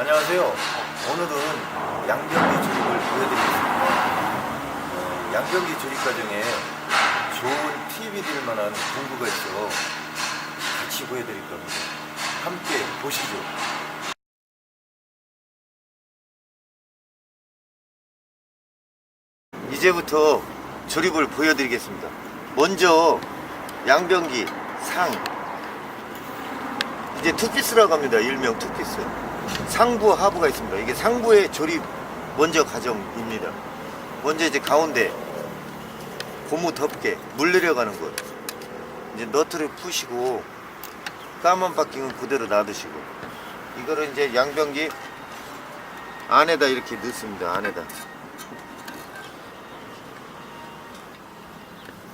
안녕하세요. 오늘은 양변기 조립을 보여드리겠습니다. 어, 양변기 조립 과정에 좋은 팁이 될 만한 공부가 있어 같이 보여드릴 겁니다. 함께 보시죠. 이제부터 조립을 보여드리겠습니다. 먼저 양변기 상 이제 투피스라고 합니다. 일명 투피스. 상부 하부가 있습니다. 이게 상부의 조립 먼저 과정입니다. 먼저 이제 가운데 고무 덮개 물 내려가는 곳 이제 너트를 푸시고 까만 바킹은 그대로 놔두시고 이거를 이제 양변기 안에다 이렇게 넣습니다. 안에다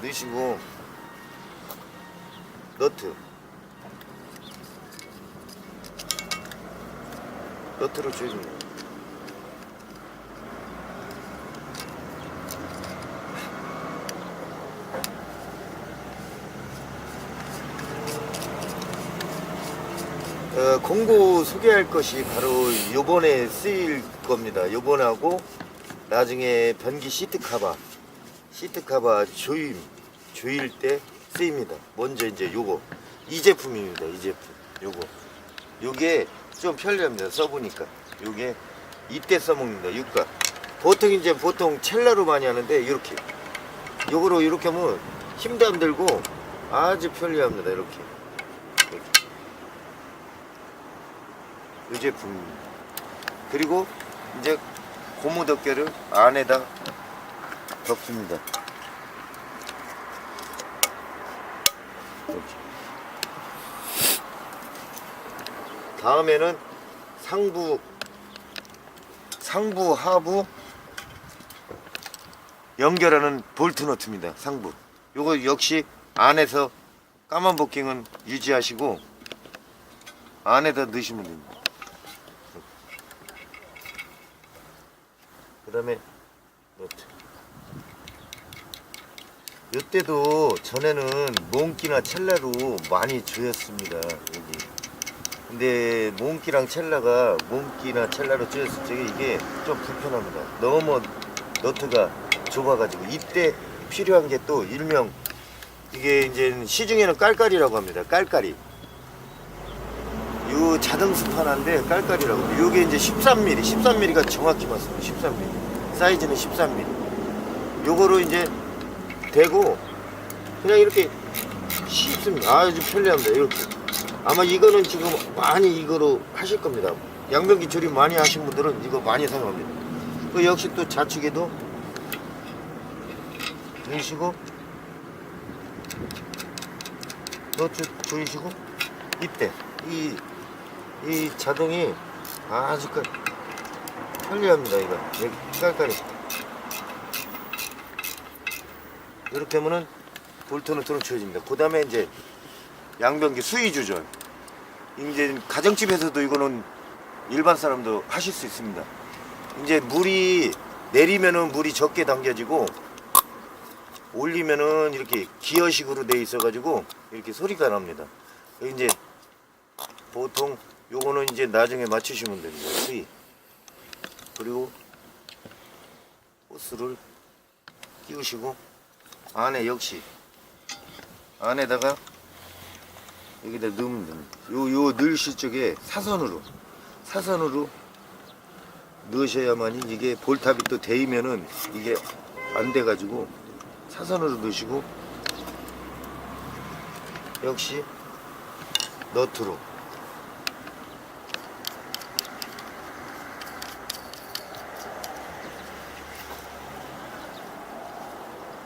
넣으시고 너트 너트로 조여줍니다. 어, 공고 소개할 것이 바로 요번에 쓰일 겁니다. 요번하고 나중에 변기 시트 카바, 시트 카바 조임, 조일 때 쓰입니다. 먼저 이제 요거, 이 제품입니다. 이 제품. 요거. 요게 좀 편리합니다. 써보니까. 요게 이때 써먹는다. 유가. 보통 이제 보통 첼라로 많이 하는데 이렇게. 요거로 이렇게 하면 힘도 안 들고 아주 편리합니다. 이렇게. 이렇게. 이 제품입니다. 그리고 이제 고무 덮개를 안에다 덮습니다. 이렇게. 다음에는 상부 상부 하부 연결하는 볼트 너트입니다. 상부. 요거 역시 안에서 까만 버킹은 유지하시고 안에다 넣으시면 됩니다. 그 다음에 노트 이때도 전에는 몽키나 첼라로 많이 조였습니다 여기 근데 몽키랑 첼라가 몽키나 첼라로 조였을 적에 이게 좀 불편합니다. 너무 너트가 좁아가지고 이때 필요한 게 또 일명 이게 이제 시중에는 깔깔이라고 합니다. 깔깔이. 요 자동 스판한데 깔깔이라고 요게 이제 13mm 13mm가 정확히 맞습니다. 13mm 사이즈는 13mm 요거로 이제 대고 그냥 이렇게 씹습니다. 아주 편리합니다. 이렇게 아마 이거는 지금 많이 이거로 하실 겁니다. 양변기 조립 많이 하신 분들은 이거 많이 사용합니다. 그 역시 또 좌측에도 넣으시고 너트 조이시고 이때 이 이 자동이 아주 깔, 편리합니다 이거. 여기 깔깔이. 이렇게 하면은 볼트는 들어 쳐집니다. 그 다음에 이제 양변기 수위 조절 이제 가정집에서도 이거는 일반 사람도 하실 수 있습니다 이제 물이 내리면은 물이 적게 당겨지고 올리면은 이렇게 기어식으로 돼 있어 가지고 이렇게 소리가 납니다 이제 보통 요거는 이제 나중에 맞추시면 됩니다. 수위. 그리고 호스를 끼우시고 안에 역시 안에다가 여기다 넣으면 됩니다. 요, 요 넣으실 적에 사선으로 사선으로 넣으셔야만이 이게 볼탑이 또 데이면은 이게 안 돼가지고 사선으로 넣으시고 역시 너트로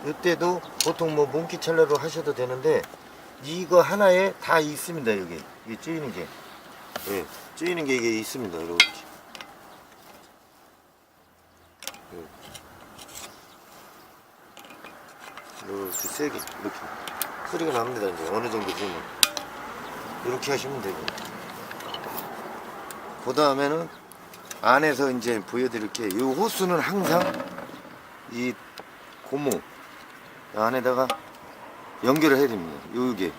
이때도 보통 뭐 몽키첼라로 하셔도 되는데 이거 하나에 다 있습니다 여기. 이게 찌이는 게. 예, 찌이는 게 이게 있습니다 이렇게 예. 이렇게 세게 이렇게. 소리가 납니다 이제. 어느 정도 되면. 이렇게 하시면 되고. 그 다음에는 안에서 이제 보여드릴 게 이 호스는 항상 이 고무 안에다가 연결을 해야 됩니다. 요게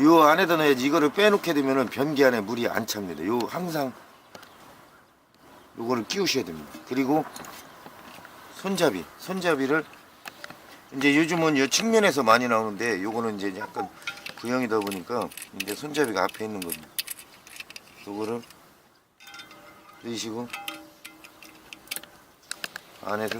요 안에다 넣어야지 이거를 빼놓게 되면은 변기 안에 물이 안 찹니다. 요 항상 요거를 끼우셔야 됩니다. 그리고 손잡이, 손잡이를 이제 요즘은 이 측면에서 많이 나오는데 요거는 이제 약간 구형이다 보니까 이제 손잡이가 앞에 있는 겁니다. 요거를 넣으시고 안에서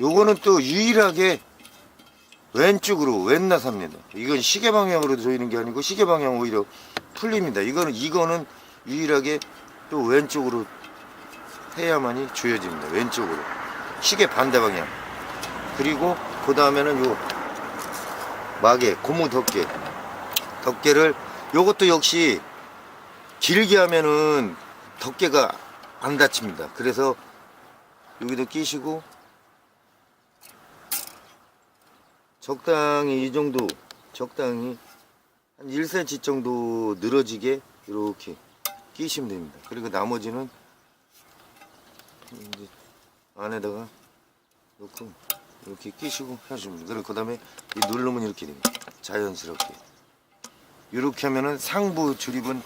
요거는 또 유일하게 왼쪽으로 왼나사입니다. 이건 시계 방향으로 조이는 게 아니고 시계 방향 오히려 풀립니다. 이거는 이거는 유일하게 또 왼쪽으로 해야만이 조여집니다. 왼쪽으로 시계 반대 방향. 그리고 그 다음에는 요 마개 고무 덮개 덮개를 요것도 역시 길게 하면은 덮개가 안 닫힙니다. 그래서 여기도 끼시고 적당히 이 정도 적당히 한 1cm 정도 늘어지게 이렇게 끼시면 됩니다. 그리고 나머지는 이제 안에다가 넣고 이렇게 끼시고 하시면. 그리고 그 다음에 이 누르면 이렇게 됩니다. 자연스럽게. 이렇게 하면은 상부 조립은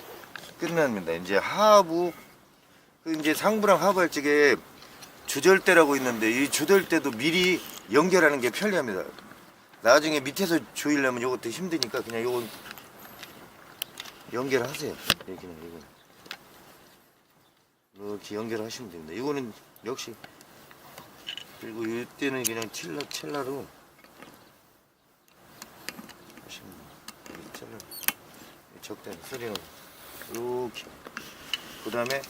끝납니다. 이제 하부 그 이제 상부랑 하부 할 적에 조절대라고 있는데 이 조절대도 미리 연결하는 게 편리합니다. 나중에 밑에서 조이려면 이것도 힘드니까 그냥 요건 연결하세요. 이렇게 이거. 이렇게 연결하시면 됩니다. 이거는 역시 그리고 이때는 그냥 칠라 칠라로 하시면 칠라 적당히 소리는 이렇게. 그 다음에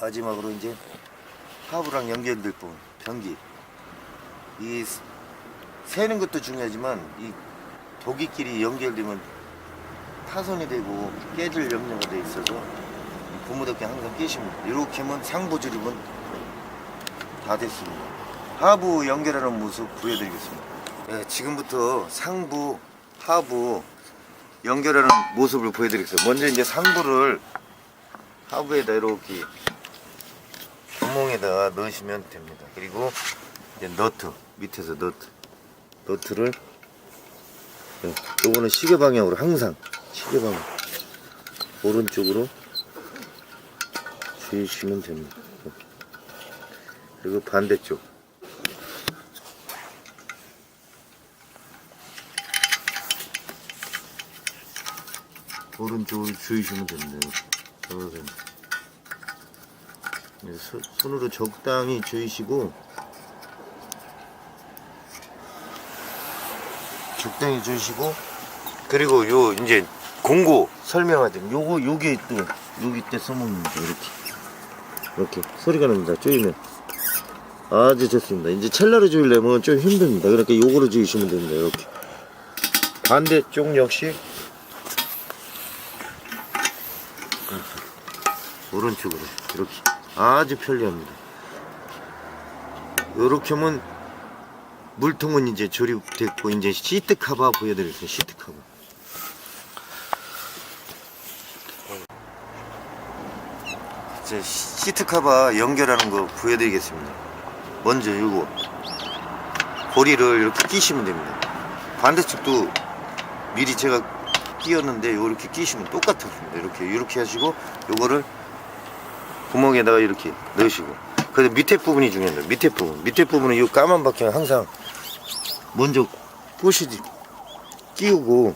마지막으로 이제 하부랑 연결될 부분 변기. 이 세는 것도 중요하지만 이 도기끼리 연결되면 파손이 되고 깨질 염려가 돼 있어서 고무덮개 항상 끼십니다. 이렇게 하면 상부 조립은 다 됐습니다. 하부 연결하는 모습 보여드리겠습니다. 네, 지금부터 상부, 하부 연결하는 모습을 보여드리겠습니다. 먼저 이제 상부를 하부에다 이렇게 구멍에다가 넣으시면 됩니다. 그리고 이제 너트 밑에서 너트 너트를 네, 요거는 시계 방향으로 항상 시계 방향 오른쪽으로 주시면 됩니다. 네. 그리고 반대쪽 오른쪽으로 주시면 됩니다. 손으로 적당히 조이시고 적당히 조이시고 그리고 요 이제 공고 설명하자면 요거 요게 또 여기 때 써먹는다 이렇게. 이렇게 소리가 납니다 조이면. 아주 좋습니다. 이제 첼라로 조이려면 좀 힘듭니다. 그러니까 요거로 조이시면 됩니다 이렇게. 반대쪽 역시. 오른쪽으로 이렇게. 아주 편리합니다. 이렇게 하면 물통은 이제 조립됐고 이제 시트 커버 보여드릴게요. 시트 커버. 이제 시트 커버 연결하는 거 보여드리겠습니다. 먼저 이거 고리를 이렇게 끼시면 됩니다. 반대쪽도 미리 제가 끼웠는데 이렇게 끼시면 똑같습니다. 이렇게 이렇게 하시고 요거를 구멍에다가 이렇게 넣으시고 그래서 밑에 부분이 중요합니다. 밑에 부분 밑에 부분은 이 까만 바퀴는 항상 먼저 꼬시지 끼우고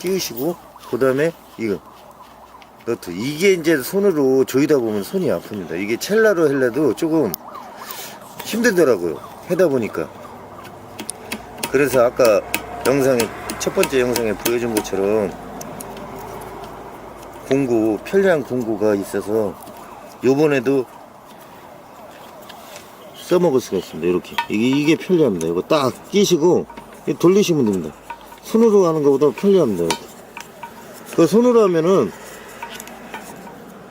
끼우시고 그 다음에 이거 너트 이게 이제 손으로 조이다 보면 손이 아픕니다. 이게 첼라로 할래도 조금 힘들더라고요. 하다 보니까 그래서 아까 영상에 첫 번째 영상에 보여준 것처럼 공구 편리한 공구가 있어서 요번에도 써먹을 수가 있습니다 이렇게. 이게, 이게 편리합니다. 이거 딱 끼시고 돌리시면 됩니다. 손으로 하는 것보다 편리합니다 이렇게. 그 손으로 하면은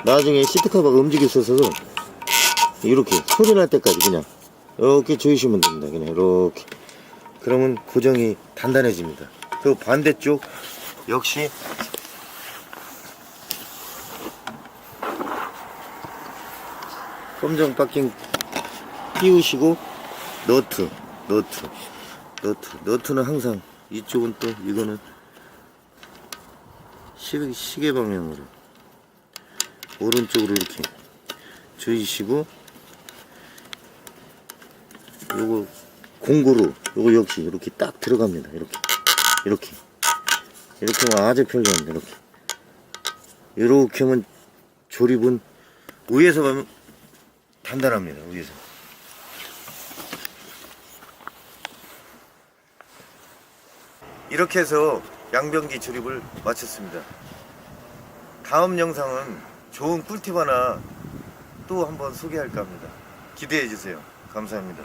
나중에 시트카바가 움직일 수 있어서 이렇게 소리 날 때까지 그냥 이렇게 조이시면 됩니다 그냥 이렇게. 그러면 고정이 단단해집니다. 그 반대쪽 역시 검정 바킹 끼우시고. 너트 너트 너트 너트는 항상 이쪽은 또 이거는 시, 시계 방향으로 오른쪽으로 이렇게 조이시고 요거 공구로 요거 역시 이렇게 딱 들어갑니다. 이렇게 이렇게. 이렇게 하면 아주 편리합니다. 이렇게. 이렇게 하면 조립은 위에서 보면 단단합니다. 위에서 이렇게 해서 양변기 조립을 마쳤습니다. 다음 영상은 좋은 꿀팁 하나 또 한번 소개할까 합니다. 기대해 주세요. 감사합니다